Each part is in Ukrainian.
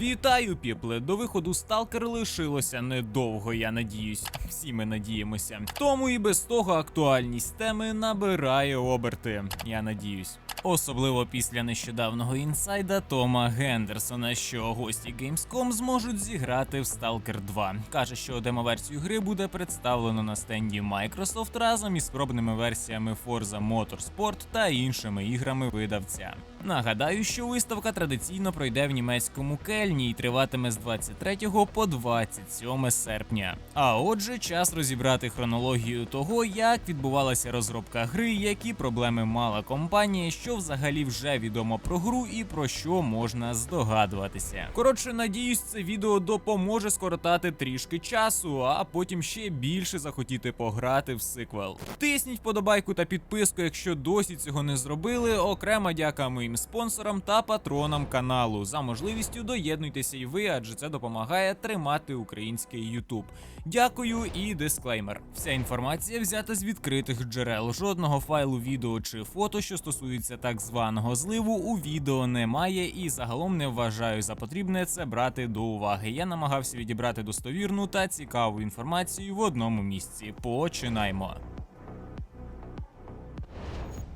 Вітаю, піпле! До виходу Сталкер лишилося недовго, я надіюсь. Всі ми надіємося. Тому і без того актуальність теми набирає оберти. Я надіюсь. Особливо після нещодавнього інсайда Тома Гендерсона, що гості Gamescom зможуть зіграти в Stalker 2. Каже, що демоверсію гри буде представлено на стенді Microsoft разом із спробними версіями Forza Motorsport та іншими іграми видавця. Нагадаю, що виставка традиційно пройде в німецькому Кельні і триватиме з 23 по 27 серпня. А отже, час розібрати хронологію того, як відбувалася розробка гри, які проблеми мала компанія, що взагалі вже відомо про гру і про що можна здогадуватися. Коротше, надіюсь, це відео допоможе скоротати трішки часу, а потім ще більше захотіти пограти в сиквел. Тисніть подобайку та підписку, якщо досі цього не зробили. Окрема дяка моїм спонсорам та патронам каналу. За можливістю доєднуйтеся і ви, адже це допомагає тримати український YouTube. Дякую і дисклеймер. Вся інформація взята з відкритих джерел. Жодного файлу відео чи фото, що стосується так званого зливу, у відео немає, і загалом не вважаю за потрібне це брати до уваги. Я намагався відібрати достовірну та цікаву інформацію в одному місці. Починаймо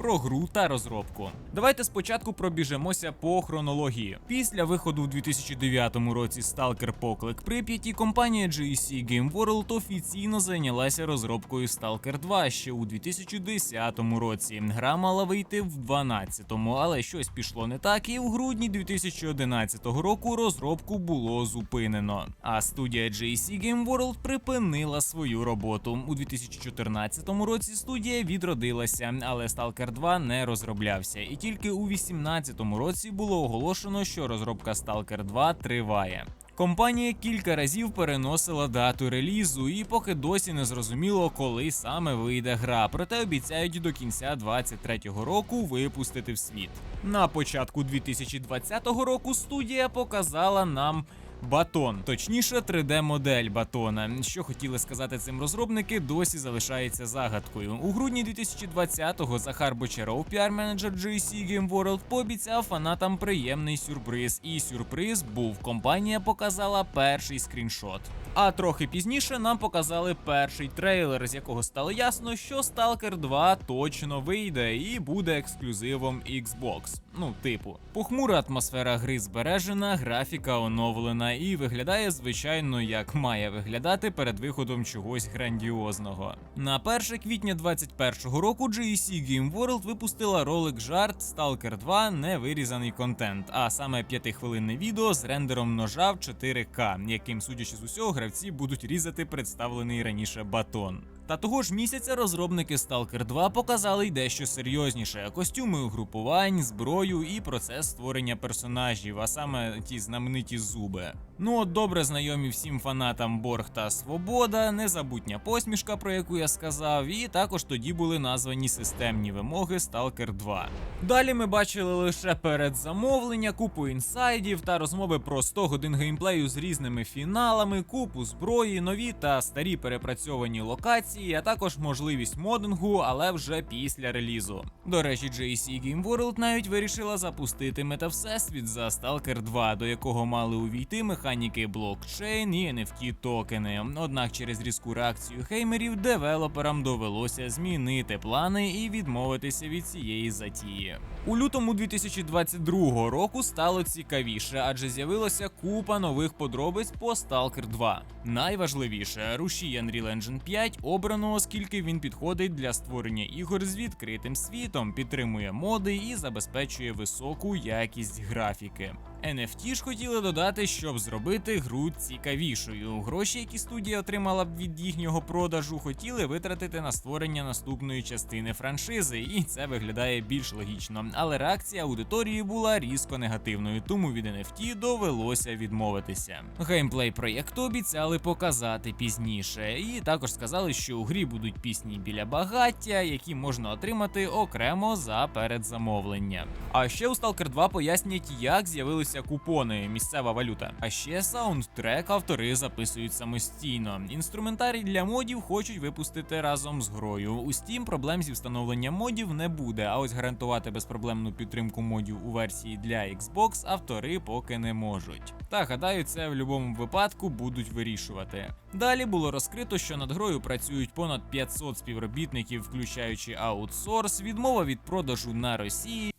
про гру та розробку. Давайте спочатку пробіжемося по хронології. Після виходу в 2009 році Stalker Поклик Прип'яті, компанія GEC Game World офіційно зайнялася розробкою Stalker 2 ще у 2010 році. Гра мала вийти в 12-му, але щось пішло не так, і в грудні 2011 року розробку було зупинено. А студія GEC Game World припинила свою роботу. У 2014 році студія відродилася, але Stalker 2 не розроблявся, і тільки у 2018 році було оголошено, що розробка Stalker 2 триває. Компанія кілька разів переносила дату релізу, і поки досі не зрозуміло, коли саме вийде гра. Проте обіцяють до кінця 2023 року випустити в світ. На початку 2020 року студія показала нам. Батон, точніше, 3D-модель батона. Що хотіли сказати цим розробники, досі залишається загадкою. У грудні 2020-го Захар Бочаров, піар-менеджер GSC Game World, пообіцяв фанатам приємний сюрприз. І сюрприз був. Компанія показала перший скріншот. А трохи пізніше нам показали перший трейлер, з якого стало ясно, що Stalker 2 точно вийде і буде ексклюзивом Xbox. Ну, типу, похмура атмосфера гри збережена, графіка оновлена і виглядає звичайно як має виглядати перед виходом чогось грандіозного. На 1 квітня 2021 року GEC Game World випустила ролик жарт Stalker 2 невирізаний контент, а саме 5-хвилинне відео з рендером ножа в 4К, яким, судячи з усього, гравці будуть різати представлений раніше батон. Та того ж місяця розробники Stalker 2 показали й дещо серйозніше: костюми угрупувань, зброю і процес створення персонажів, а саме ті знамениті зуби. Ну от добре знайомі всім фанатам Борг та Свобода, незабутня посмішка, про яку я сказав, і також тоді були названі системні вимоги Stalker 2. Далі ми бачили лише передзамовлення, купу інсайдів та розмови про 100 годин геймплею з різними фіналами, купу зброї, нові та старі перепрацьовані локації, а також можливість модингу, але вже після релізу. До речі, JC Game World навіть вирішила запустити метавсесвіт за Stalker 2, до якого мали увійти механіки блокчейн і NFT токени. Однак через різку реакцію хеймерів девелоперам довелося змінити плани і відмовитися від цієї затії. У лютому 2022 року стало цікавіше, адже з'явилося купа нових подробиць по Stalker 2. Найважливіше рушій Unreal Engine 5 обрано, оскільки він підходить для створення ігор з відкритим світом, підтримує моди і забезпечує високу якість графіки. NFT ж хотіли додати, щоб зробити гру цікавішою. Гроші, які студія отримала б від їхнього продажу, хотіли витратити на створення наступної частини франшизи, і це виглядає більш логічно. Але реакція аудиторії була різко негативною, тому від NFT довелося відмовитися. Геймплей проєкту обіцяли показати пізніше, і також сказали, що у грі будуть пісні біля багаття, які можна отримати окремо за передзамовлення. А ще у Stalker 2 пояснять, як з'явилися з'явилися купони, місцева валюта. А ще саундтрек автори записують самостійно. Інструментарій для модів хочуть випустити разом з грою. У проблем зі встановленням модів не буде. А ось гарантувати безпроблемну підтримку модів у версії для Xbox автори поки не можуть. Та гадаю, це в будь-якому випадку будуть вирішувати. Далі було розкрито, що над грою працюють понад 500 співробітників, включаючи аутсорс, відмова від продажу на Росії.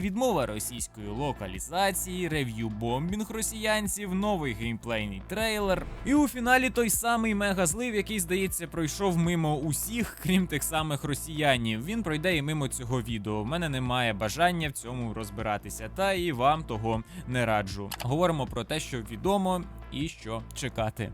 Відмова російської локалізації, рев'ю бомбінг росіянців, новий геймплейний трейлер. І у фіналі той самий мегазлив, який, здається, пройшов мимо усіх, крім тих самих росіянів. Він пройде і мимо цього відео. У мене немає бажання в цьому розбиратися, та і вам того не раджу. Говоримо про те, що відомо і що чекати.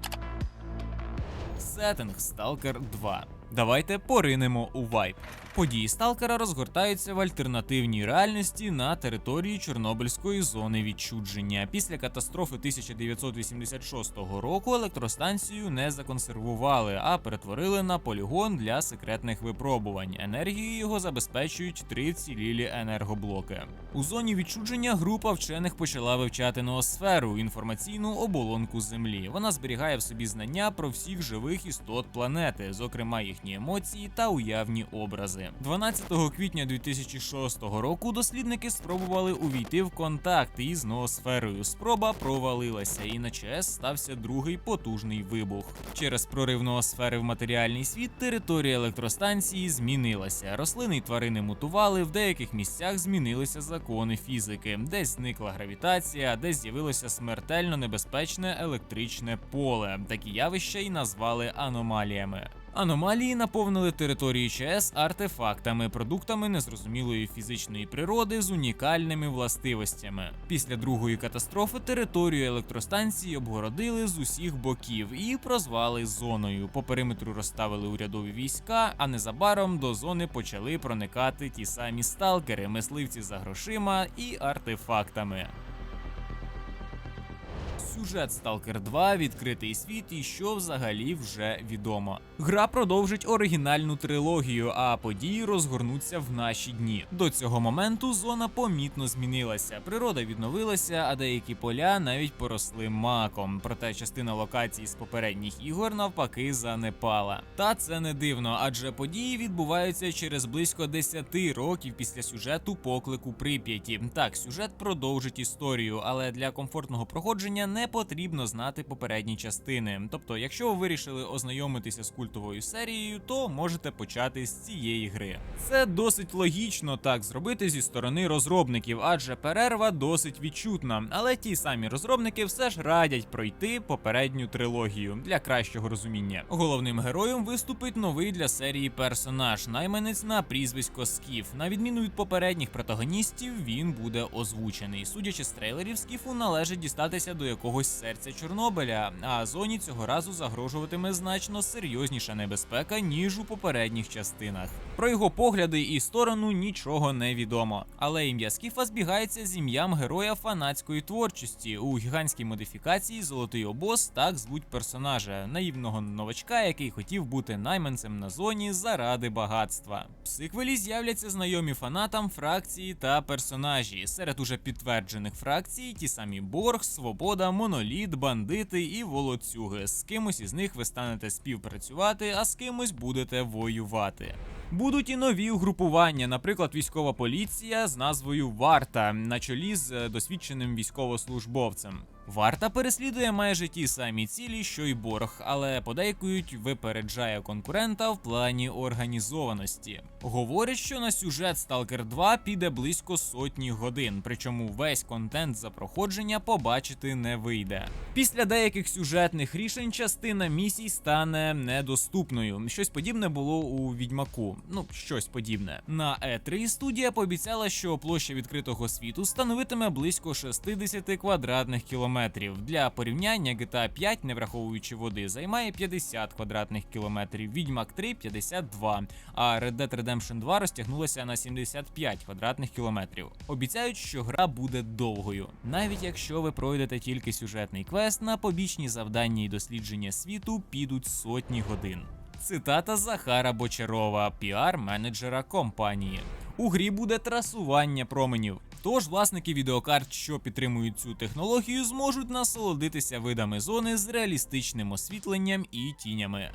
Сеттинг Stalker 2. Давайте поринемо у вайб. Події Сталкера розгортаються в альтернативній реальності на території Чорнобильської зони відчудження. Після катастрофи 1986 року електростанцію не законсервували, а перетворили на полігон для секретних випробувань. Енергією його забезпечують три вцілілі енергоблоки. У зоні відчудження група вчених почала вивчати ноосферу, інформаційну оболонку Землі. Вона зберігає в собі знання про всіх живих істот планети, зокрема їхні емоції та уявні образи. 12 квітня 2006 року дослідники спробували увійти в контакт із ноосферою. Спроба провалилася, і на ЧС стався другий потужний вибух. Через прорив ноосфери в матеріальний світ територія електростанції змінилася. Рослини й тварини мутували, в деяких місцях змінилися закони фізики, десь зникла гравітація, десь з'явилося смертельно небезпечне електричне поле. Такі явища й назвали аномаліями. Аномалії наповнили території ЧАЕС артефактами, продуктами незрозумілої фізичної природи з унікальними властивостями. Після другої катастрофи територію електростанції обгородили з усіх боків і прозвали зоною. По периметру розставили урядові війська, а незабаром до зони почали проникати ті самі сталкери, мисливці за грошима і артефактами. Сюжет Stalker 2, відкритий світ і що взагалі вже відомо. Гра продовжить оригінальну трилогію, а події розгорнуться в наші дні. До цього моменту зона помітно змінилася. Природа відновилася, а деякі поля навіть поросли маком. Проте частина локацій з попередніх ігор навпаки занепала. Та це не дивно, адже події відбуваються через близько 10 років після сюжету поклику Прип'яті. Так, сюжет продовжить історію, але для комфортного проходження не потрібно знати попередні частини. Тобто, якщо ви вирішили ознайомитися з культовою серією, то можете почати з цієї гри. Це досить логічно так зробити зі сторони розробників, адже перерва досить відчутна. Але ті самі розробники все ж радять пройти попередню трилогію для кращого розуміння. Головним героєм виступить новий для серії персонаж, найманець на прізвисько Скіф. На відміну від попередніх протагоністів, він буде озвучений. Судячи з трейлерів, Скіфу належить дістатися до якогось серця Чорнобиля, а зоні цього разу загрожуватиме значно серйозніша небезпека, ніж у попередніх частинах. Про його погляди і сторону нічого не відомо. Але ім'я Скіфа збігається з ім'ям героя фанатської творчості. У гігантській модифікації Золотий обоз так звуть персонажа, наївного новачка, який хотів бути найманцем на зоні заради багатства. В сиквелі з'являться знайомі фанатам фракції та персонажі. Серед уже підтверджених фракцій ті самі Борг, Свобода, Моноліт, бандити і волоцюги. З кимось із них ви станете співпрацювати, а з кимось будете воювати. Будуть і нові угрупування, наприклад, військова поліція з назвою Варта на чолі з е, досвідченим військовослужбовцем. Варта переслідує майже ті самі цілі, що й борг, але подейкують випереджає конкурента в плані організованості. Говорять, що на сюжет Stalker 2 піде близько сотні годин, причому весь контент за проходження побачити не вийде. Після деяких сюжетних рішень частина місій стане недоступною. Щось подібне було у відьмаку. Ну, щось подібне. На E3 студія пообіцяла, що площа відкритого світу становитиме близько 60 квадратних кілометрів. Для порівняння GTA 5, не враховуючи води, займає 50 квадратних кілометрів, Відьмак 3 52, а Red Dead Redemption 2 розтягнулася на 75 квадратних кілометрів. Обіцяють, що гра буде довгою, навіть якщо ви пройдете тільки сюжетний квест, на побічні завдання і дослідження світу підуть сотні годин. Цитата Захара Бочарова, піар-менеджера компанії. У грі буде трасування променів. Тож власники відеокарт, що підтримують цю технологію, зможуть насолодитися видами зони з реалістичним освітленням і тінями.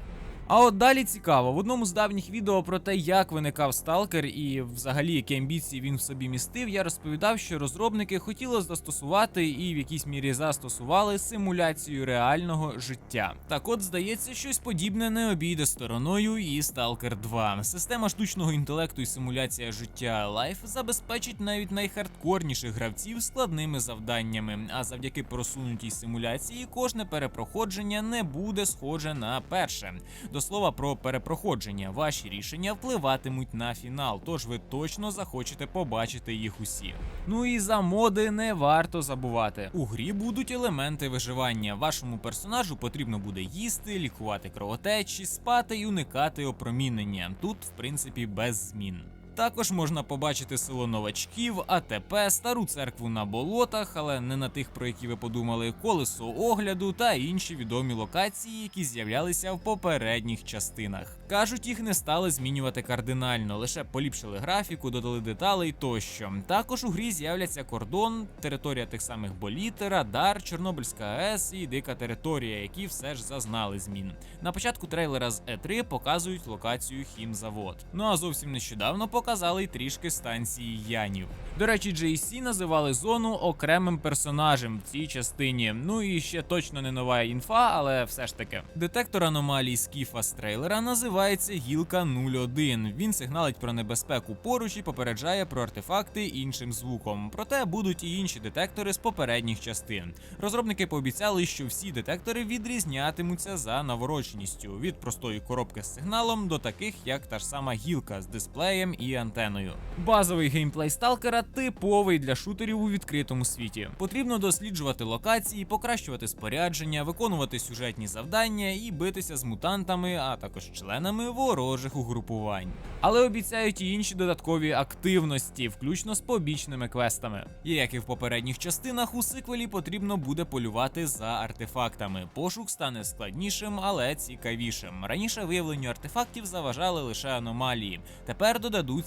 А от далі цікаво, в одному з давніх відео про те, як виникав сталкер і взагалі які амбіції він в собі містив, я розповідав, що розробники хотіли застосувати і в якійсь мірі застосували симуляцію реального життя. Так от здається, щось подібне не обійде стороною і Stalker 2. Система штучного інтелекту і симуляція життя Life забезпечить навіть найхардкорніших гравців складними завданнями. А завдяки просунутій симуляції кожне перепроходження не буде схоже на перше. До слова про перепроходження, ваші рішення впливатимуть на фінал, тож ви точно захочете побачити їх усі. Ну і за моди не варто забувати. У грі будуть елементи виживання. Вашому персонажу потрібно буде їсти, лікувати кровотечі, спати і уникати опромінення. Тут, в принципі, без змін. Також можна побачити село новачків, АТП, стару церкву на болотах, але не на тих, про які ви подумали, колесо огляду та інші відомі локації, які з'являлися в попередніх частинах. Кажуть, їх не стали змінювати кардинально, лише поліпшили графіку, додали деталей тощо. Також у грі з'являться кордон, територія тих самих боліт, радар, Чорнобильська АЕС і дика територія, які все ж зазнали змін. На початку трейлера з E3 показують локацію хімзавод. Ну а зовсім нещодавно показали й трішки станції Янів. До речі, JC називали зону окремим персонажем в цій частині. Ну і ще точно не нова інфа, але все ж таки. Детектор аномалій Скіфа з трейлера називається Гілка 01. Він сигналить про небезпеку поруч і попереджає про артефакти іншим звуком. Проте будуть і інші детектори з попередніх частин. Розробники пообіцяли, що всі детектори відрізнятимуться за навороченістю від простої коробки з сигналом до таких, як та ж сама гілка з дисплеєм і антеною. Базовий геймплей сталкера типовий для шутерів у відкритому світі. Потрібно досліджувати локації, покращувати спорядження, виконувати сюжетні завдання і битися з мутантами, а також членами ворожих угрупувань. Але обіцяють і інші додаткові активності, включно з побічними квестами. І як і в попередніх частинах, у сиквелі потрібно буде полювати за артефактами. Пошук стане складнішим, але цікавішим. Раніше виявленню артефактів заважали лише аномалії. Тепер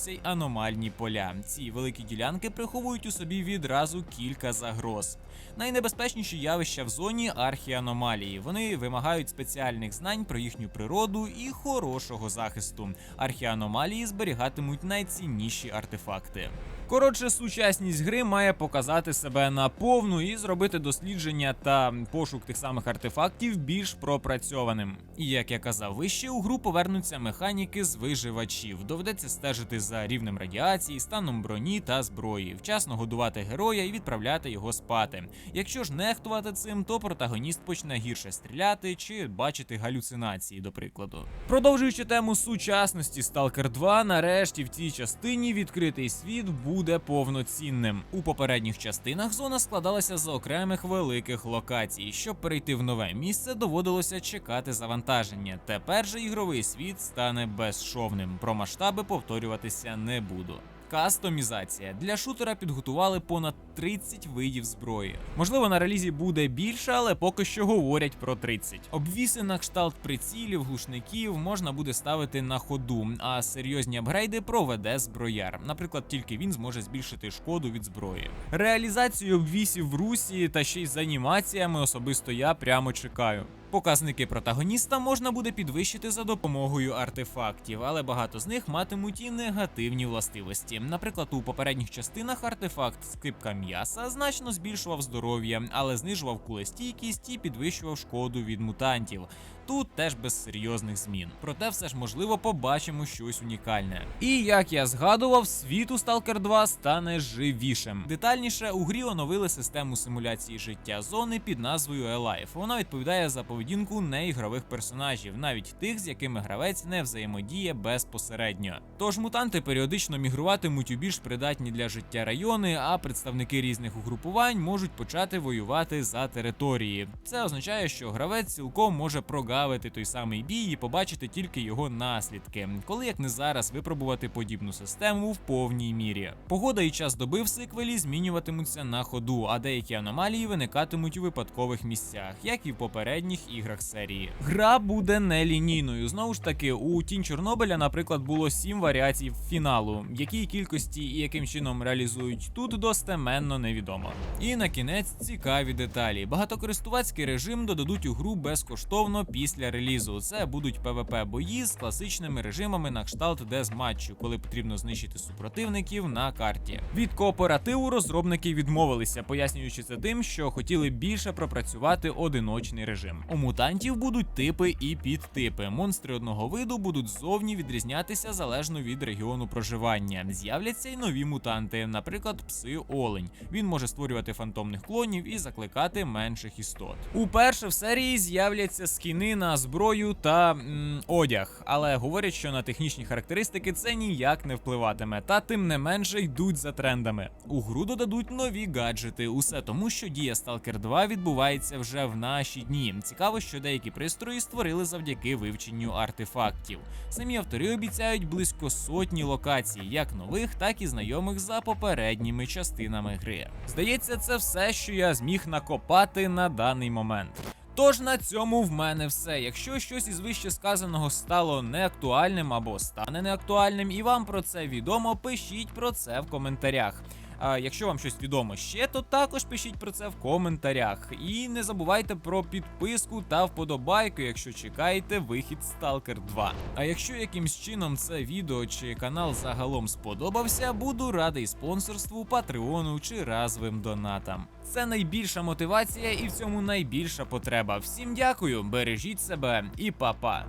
й аномальні поля. Ці великі ділянки приховують у собі відразу кілька загроз. Найнебезпечніші явища в зоні архіаномалії. Вони вимагають спеціальних знань про їхню природу і хорошого захисту. Архіаномалії зберігатимуть найцінніші артефакти. Коротше, сучасність гри має показати себе наповну і зробити дослідження та пошук тих самих артефактів більш пропрацьованим. І як я казав вище, у гру повернуться механіки з виживачів. Доведеться стежити за рівнем радіації, станом броні та зброї, вчасно годувати героя і відправляти його спати. Якщо ж нехтувати цим, то протагоніст почне гірше стріляти чи бачити галюцинації, до прикладу. Продовжуючи тему сучасності Stalker 2, нарешті в цій частині відкритий світ буде повноцінним. У попередніх частинах зона складалася з окремих великих локацій. Щоб перейти в нове місце, доводилося чекати завантаження. Тепер же ігровий світ стане безшовним. Про масштаби повторюватися не буду. Кастомізація для шутера підготували понад 30 видів зброї. Можливо, на релізі буде більше, але поки що говорять про 30. Обвіси на кшталт прицілів, глушників можна буде ставити на ходу, а серйозні апгрейди проведе зброяр. Наприклад, тільки він зможе збільшити шкоду від зброї. Реалізацію обвісів в русі та ще й з анімаціями особисто я прямо чекаю. Показники протагоніста можна буде підвищити за допомогою артефактів, але багато з них матимуть і негативні властивості. Наприклад, у попередніх частинах артефакт скипка м'яса значно збільшував здоров'я, але знижував кулестійкість і підвищував шкоду від мутантів. Тут теж без серйозних змін. Проте все ж можливо побачимо щось унікальне. І як я згадував, світ у Stalker 2 стане живішим. Детальніше у грі оновили систему симуляції життя зони під назвою Alive. Вона відповідає за поведінку неігрових персонажів, навіть тих, з якими гравець не взаємодіє безпосередньо. Тож мутанти періодично мігруватимуть у більш придатні для життя райони, а представники різних угрупувань можуть почати воювати за території. Це означає, що гравець цілком може прогадати прогавити той самий бій і побачити тільки його наслідки, коли як не зараз випробувати подібну систему в повній мірі. Погода і час доби в сиквелі змінюватимуться на ходу, а деякі аномалії виникатимуть у випадкових місцях, як і в попередніх іграх серії. Гра буде нелінійною. Знову ж таки, у Тінь Чорнобиля, наприклад, було сім варіацій фіналу, які кількості і яким чином реалізують тут достеменно невідомо. І на кінець цікаві деталі. Багатокористувацький режим додадуть у гру безкоштовно після релізу. Це будуть PvP бої з класичними режимами на кшталт дезматчу, коли потрібно знищити супротивників на карті. Від кооперативу розробники відмовилися, пояснюючи це тим, що хотіли більше пропрацювати одиночний режим. У мутантів будуть типи і підтипи. Монстри одного виду будуть зовні відрізнятися залежно від регіону проживання. З'являться й нові мутанти, наприклад, пси олень. Він може створювати фантомних клонів і закликати менших істот. Уперше в серії з'являться скіни на зброю та м, одяг, але говорять, що на технічні характеристики це ніяк не впливатиме, та тим не менше йдуть за трендами. У гру додадуть нові гаджети. Усе тому, що дія Stalker 2 відбувається вже в наші дні. Цікаво, що деякі пристрої створили завдяки вивченню артефактів. Самі автори обіцяють близько сотні локацій, як нових, так і знайомих за попередніми частинами гри. Здається, це все, що я зміг накопати на даний момент. Тож на цьому в мене все. Якщо щось із вище сказаного стало неактуальним або стане неактуальним, і вам про це відомо, пишіть про це в коментарях. А якщо вам щось відомо ще, то також пишіть про це в коментарях. І не забувайте про підписку та вподобайку, якщо чекаєте вихід Stalker 2. А якщо якимсь чином це відео чи канал загалом сподобався, буду радий спонсорству, патреону чи разовим донатам. Це найбільша мотивація і в цьому найбільша потреба. Всім дякую, бережіть себе і па-па.